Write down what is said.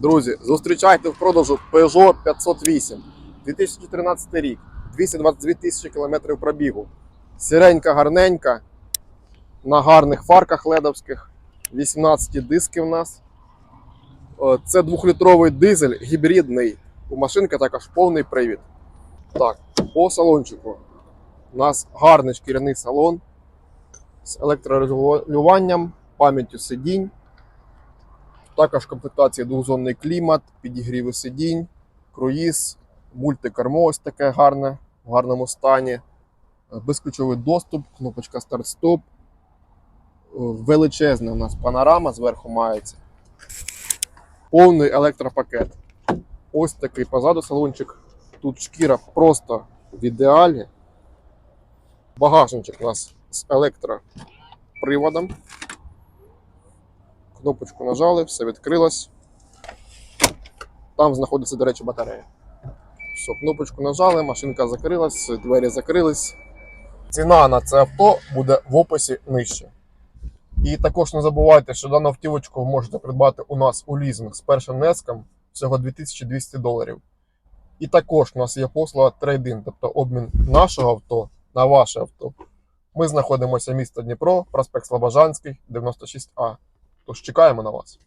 Друзі, зустрічайте в продажу Peugeot 508 2013 рік, 222 тисячі кілометрів пробігу. Сіренька, гарненька, на гарних фарках ледовських, 18 диски в нас. Е, Це двохлітровий дизель гібридний. У машинки також повний привід. Так, по салончику. У нас гарний шкіряний салон з електрорегулюванням, пам'яттю сидінь. Також в комплектації клімат, підігріви сидінь, круїз, мультикермо ось таке гарне, в гарному стані, Е, безключовий доступ, кнопочка старт-стоп. Е, Величезна у нас панорама зверху мається. Повний електропакет. Ось такий позаду салончик. Тут шкіра просто в ідеалі. Багажничок у нас з електроприводом. Кнопочку нажали, все відкрилось. Там знаходиться, до речі, батарея. Все, кнопочку нажали, машинка закрилась, двері закрились. Ціна на це авто буде в описі нижче. І також не забувайте, що дану автівочку ви можете придбати у нас у лізинг з першим внеском всього 2200 доларів. І також у нас є послуга трейдин, тобто обмін нашого авто на ваше авто. Ми знаходимося місто Дніпро, проспект Слобожанський, 96А. Тож чекаємо на вас.